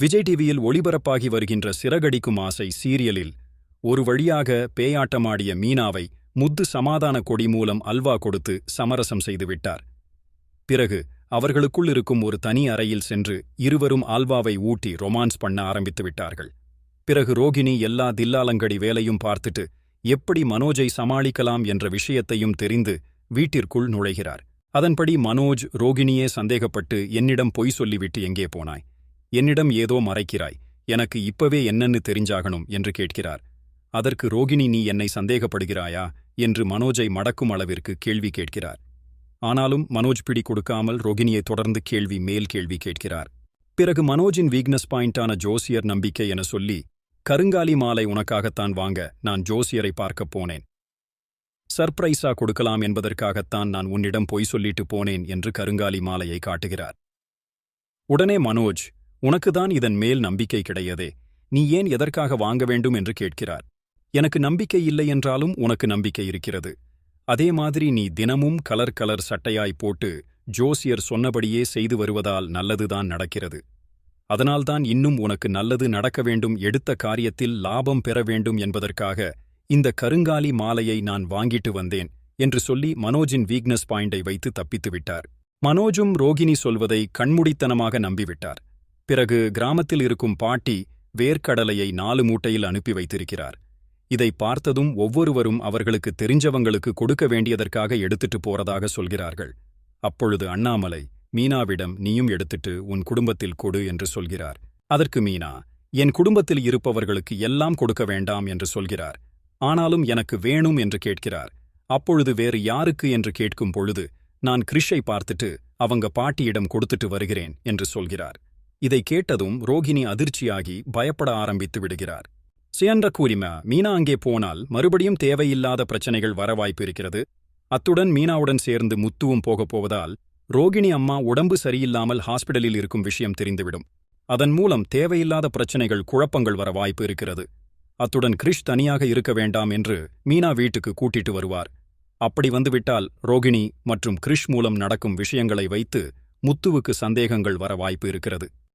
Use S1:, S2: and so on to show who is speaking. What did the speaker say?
S1: விஜய் டிவியில் ஒளிபரப்பாகி வருகின்ற சிறகடிக்கும் ஆசை சீரியலில் ஒரு வழியாக பேயாட்டமாடிய மீனாவை முத்து சமாதான கொடி மூலம் அல்வா கொடுத்து சமரசம் செய்துவிட்டார். பிறகு அவர்களுக்குள் இருக்கும் ஒரு தனி அறையில் சென்று இருவரும் ஆல்வாவை ஊட்டி ரொமான்ஸ் பண்ண ஆரம்பித்து விட்டார்கள். பிறகு ரோகிணி எல்லா தில்லாலங்கடி வேலையும் பார்த்துட்டு எப்படி மனோஜை சமாளிக்கலாம் என்ற விஷயத்தையும் தெரிந்து வீட்டிற்குள் நுழைகிறார். அதன்படி மனோஜ் ரோகிணியே சந்தேகப்பட்டு என்னிடம் பொய் சொல்லிவிட்டு எங்கே போனாய்? என்னிடம் ஏதோ மறைக்கிறாய் எனக்கு இப்பவே என்னன்னு தெரிஞ்சாகணும் என்று கேட்கிறார். அதற்கு ரோகிணி நீ என்னை சந்தேகப்படுகிறாயா? என்று மனோஜை மடக்கும் அளவிற்கு கேள்வி கேட்கிறார். ஆனாலும் மனோஜ் பிடி கொடுக்காமல் ரோகிணியை தொடர்ந்து கேள்வி மேல் கேள்வி கேட்கிறார். பிறகு மனோஜின் வீக்னஸ் பாயிண்டான ஜோசியர் நம்பிக்கை என சொல்லி கருங்காலி மாலை உனக்காகத்தான் வாங்க நான் ஜோசியரை பார்க்கப் போனேன். சர்ப்ரைஸா கொடுக்கலாம் என்பதற்காகத்தான் நான் உன்னிடம் பொய் சொல்லிட்டு போனேன் என்று கருங்காலி மாலையை காட்டுகிறார். உடனே மனோஜ் உனக்குதான் இதன் மேல் நம்பிக்கை கிடையதே. நீ ஏன் எதற்காக வாங்க வேண்டும் என்று கேட்கிறார். எனக்கு நம்பிக்கை இல்லை என்றாலும் உனக்கு நம்பிக்கை இருக்கிறது. அதே மாதிரி நீ தினமும் கலர் கலர் சட்டையாய் போட்டு ஜோசியர் சொன்னபடியே செய்து வருவதால் நல்லதுதான் நடக்கிறது. அதனால்தான் இன்னும் உனக்கு நல்லது நடக்க வேண்டும் எடுத்த காரியத்தில் லாபம் பெற வேண்டும் என்பதற்காக இந்த கருங்காலி மாலையை நான் வாங்கிட்டு வந்தேன் என்று சொல்லி மனோஜின் வீக்னஸ் பாயிண்டை வைத்து தப்பித்து விட்டார் மனோஜும் ரோகிணி சொல்வதை கண்முடித்தனமாக நம்பிவிட்டார். பிறகு கிராமத்தில் இருக்கும் பாட்டி வேர்க்கடலையை நாலு மூட்டையில் அனுப்பி வைத்திருக்கிறார். இதை பார்த்ததும் ஒவ்வொருவரும் அவர்களுக்கு தெரிஞ்சவங்களுக்கு கொடுக்க வேண்டியதற்காக எடுத்துட்டு போறதாக சொல்கிறார்கள். அப்பொழுது அண்ணாமலை மீனாவிடம் நீயும் எடுத்துட்டு உன் குடும்பத்தில் கொடு என்று சொல்கிறார். அதற்கு மீனா என் குடும்பத்தில் இருப்பவர்களுக்கு எல்லாம் கொடுக்க வேண்டாம் என்று சொல்கிறார். ஆனாலும் எனக்கு வேணும் என்று கேட்கிறார். அப்பொழுது வேறு யாருக்கு என்று கேட்கும் பொழுது நான் கிரிஷை பார்த்துட்டு அவங்க பாட்டியிடம் கொடுத்துட்டு வருகிறேன் என்று சொல்கிறார். இதை கேட்டதும் ரோகிணி அதிர்ச்சியாகி பயப்பட ஆரம்பித்து விடுகிறார். சியன்ற கூறிமா மீனா அங்கே போனால் மறுபடியும் தேவையில்லாத பிரச்சனைகள் வர வாய்ப்பு இருக்கிறது. அத்துடன் மீனாவுடன் சேர்ந்து முத்துவும் போகப் போவதால் ரோகிணி அம்மா உடம்பு சரியில்லாமல் ஹாஸ்பிடலில் இருக்கும் விஷயம் தெரிந்துவிடும். அதன் மூலம் தேவையில்லாத பிரச்சனைகள் குழப்பங்கள் வர வாய்ப்பு இருக்கிறது. அத்துடன் கிரிஷ் தனியாக இருக்க வேண்டாம் என்று மீனா வீட்டுக்கு கூட்டிட்டு வருவார். அப்படி வந்துவிட்டால் ரோகிணி மற்றும் கிரிஷ் மூலம் நடக்கும் விஷயங்களை வைத்து முத்துவுக்கு சந்தேகங்கள் வர வாய்ப்பு இருக்கிறது.